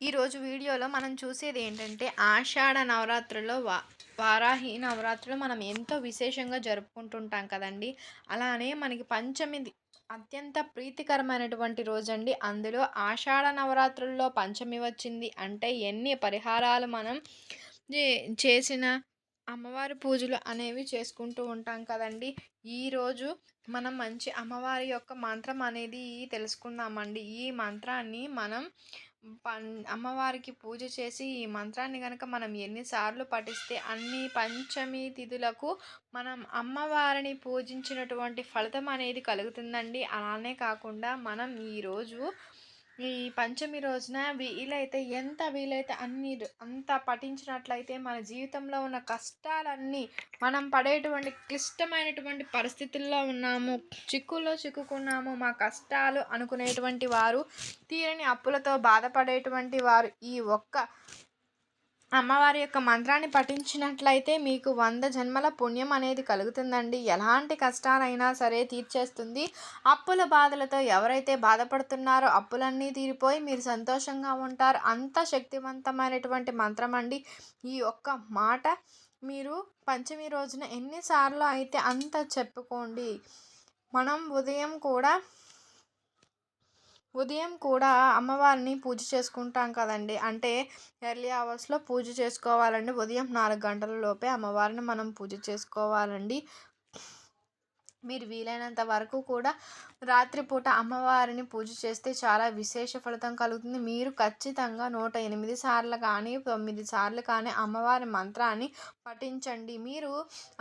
ఈరోజు వీడియోలో మనం చూసేది ఏంటంటే ఆషాఢ నవరాత్రుల్లో వా వారాహి నవరాత్రులు మనం ఎంతో విశేషంగా జరుపుకుంటుంటాం కదండి. అలానే మనకి పంచమి అత్యంత ప్రీతికరమైనటువంటి రోజండి. అందులో ఆషాఢ నవరాత్రుల్లో పంచమి వచ్చింది. అంటే ఎన్ని పరిహారాలు మనం చేసిన అమ్మవారి పూజలు అనేవి చేసుకుంటూ ఉంటాం కదండి. ఈరోజు మనం మంచి అమ్మవారి యొక్క మంత్రం అనేది తెలుసుకుందామండి. ఈ మంత్రాన్ని మనం పన్ అమ్మవారికి పూజ చేసి ఈ మంత్రాన్ని కనుక మనం ఎన్నిసార్లు పఠిస్తే అన్ని పంచమి తిథులకు మనం అమ్మవారిని పూజించినటువంటి ఫలితం అనేది కలుగుతుందండి. అలానే కాకుండా మనం ఈరోజు ఈ పంచమి రోజున వీలైతే ఎంత వీలైతే అన్ని అంత పఠించినట్లయితే మన జీవితంలో ఉన్న కష్టాలన్నీ మనం పడేటువంటి క్లిష్టమైనటువంటి పరిస్థితుల్లో ఉన్నాము. చిక్కుల్లో చిక్కుకున్నాము. మా కష్టాలు అనుకునేటువంటి వారు తీరని అప్పులతో బాధపడేటువంటి వారు ఈ ఒక్క అమ్మవారి యొక్క మంత్రాన్ని పఠించినట్లయితే మీకు వంద జన్మల పుణ్యం అనేది కలుగుతుందండి. ఎలాంటి కష్టాలైనా సరే తీర్చేస్తుంది. అప్పుల బాధలతో ఎవరైతే బాధపడుతున్నారో అప్పులన్నీ తీరిపోయి మీరు సంతోషంగా ఉంటారు. అంత శక్తివంతమైనటువంటి మంత్రం అండి ఈ ఒక్క మాట మీరు పంచమి రోజున ఎన్నిసార్లు అయితే అంత చెప్పుకోండి. మనం ఉదయం కూడా ఉదయం కూడా అమ్మవారిని పూజ చేసుకుంటాం కదండి. అంటే ఎర్లీ అవర్స్లో పూజ చేసుకోవాలండి. ఉదయం నాలుగు గంటల లోపే అమ్మవారిని మనం పూజ చేసుకోవాలండి. మీరు వీలైనంత వరకు కూడా రాత్రిపూట అమ్మవారిని పూజ చేస్తే చాలా విశేష ఫలితం కలుగుతుంది. మీరు ఖచ్చితంగా నూట ఎనిమిది సార్లు కానీ తొమ్మిది సార్లు కానీ అమ్మవారి మంత్రాన్ని పఠించండి. మీరు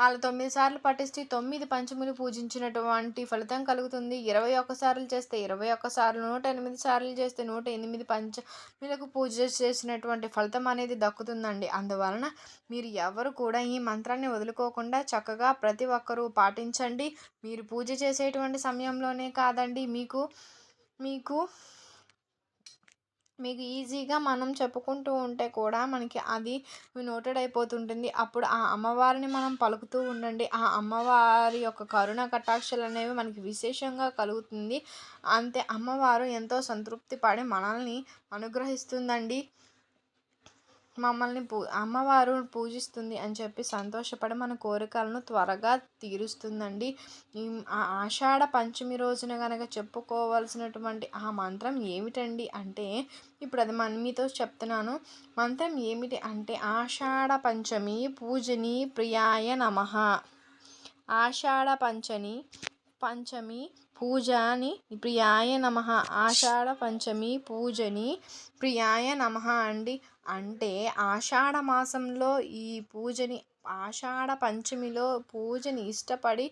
అలా తొమ్మిది సార్లు పఠిస్తే తొమ్మిది పంచములు పూజించినటువంటి ఫలితం కలుగుతుంది. ఇరవై ఒక్కసార్లు చేస్తే ఇరవై ఒక్కసార్లు నూట ఎనిమిది సార్లు చేస్తే నూట ఎనిమిది పంచములకు పూజ చేసినటువంటి ఫలితం అనేది దక్కుతుందండి. అందువలన మీరు ఎవరు కూడా ఈ మంత్రాన్ని వదులుకోకుండా చక్కగా ప్రతి ఒక్కరూ పాటించండి. మీరు పూజ చేసేటువంటి సమయంలోనే కాదండి. మీకు మీకు మీకు ఈజీగా మనం చెప్పుకుంటూ ఉంటే కూడా మనకి అది నోటెడ్ అయిపోతుంటుంది. అప్పుడు ఆ అమ్మవారిని మనం పలుకుతూ ఉండండి. ఆ అమ్మవారి యొక్క కరుణ కటాక్షలు అనేవి మనకి విశేషంగా కలుగుతుంది. అంతే అమ్మవారు ఎంతో సంతృప్తి పడి మనల్ని అనుగ్రహిస్తుందండి. మమ్మల్ని పూ అమ్మవారు పూజిస్తుంది అని చెప్పి సంతోషపడి మన కోరికలను త్వరగా తీరుస్తుందండి. ఈ ఆషాఢ పంచమి రోజున కనుక చెప్పుకోవాల్సినటువంటి ఆ మంత్రం ఏమిటండి అంటే ఇప్పుడు అది మన మీతో చెప్తున్నాను. మంత్రం ఏమిటి అంటే ఆషాఢ పంచమి పూజని ప్రియాయ నమ. ఆషాఢ పంచమి పంచమి పూజాని ప్రియాయ నమ. ఆషాఢ పంచమి పూజని ప్రియాయ నమ అండి. అంటే ఆషాఢ మాసంలో ఈ పూజని ఆషాఢ పంచమిలో పూజని ఇష్టపడి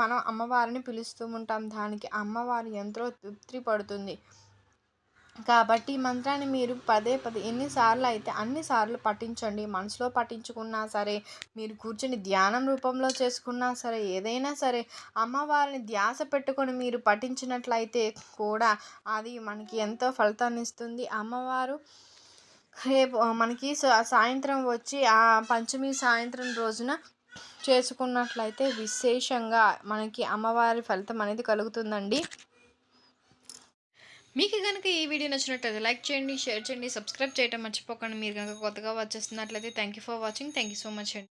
మనం అమ్మవారిని పిలుస్తూ ఉంటాం. దానికి అమ్మవారి ఎంతో తృప్తి పడుతుంది. కాబట్టి ఈ మంత్రాన్ని మీరు పదే పదే ఎన్నిసార్లు అయితే అన్నిసార్లు పఠించండి. మనసులో పఠించుకున్నా సరే మీరు కూర్చొని ధ్యానం రూపంలో చేసుకున్నా సరే ఏదైనా సరే అమ్మవారిని ధ్యాస పెట్టుకొని మీరు పఠించినట్లయితే కూడా అది మనకి ఎంతో ఫలితాన్ని ఇస్తుంది. అమ్మవారు రేపు మనకి సాయంత్రం వచ్చి ఆ పంచమి సాయంత్రం రోజున చేసుకున్నట్లయితే విశేషంగా మనకి అమ్మవారి ఫలితం అనేది కలుగుతుందండి. మీకు కనుక ఈ వీడియో నచ్చినట్లయితే లైక్ చేయండి షేర్ చేయండి సబ్స్క్రైబ్ చేయడం మర్చిపోకండి. మీరు కనుక కొత్తగా వచ్చేస్తున్నట్లయితే thank you for watching thank you so much అండి.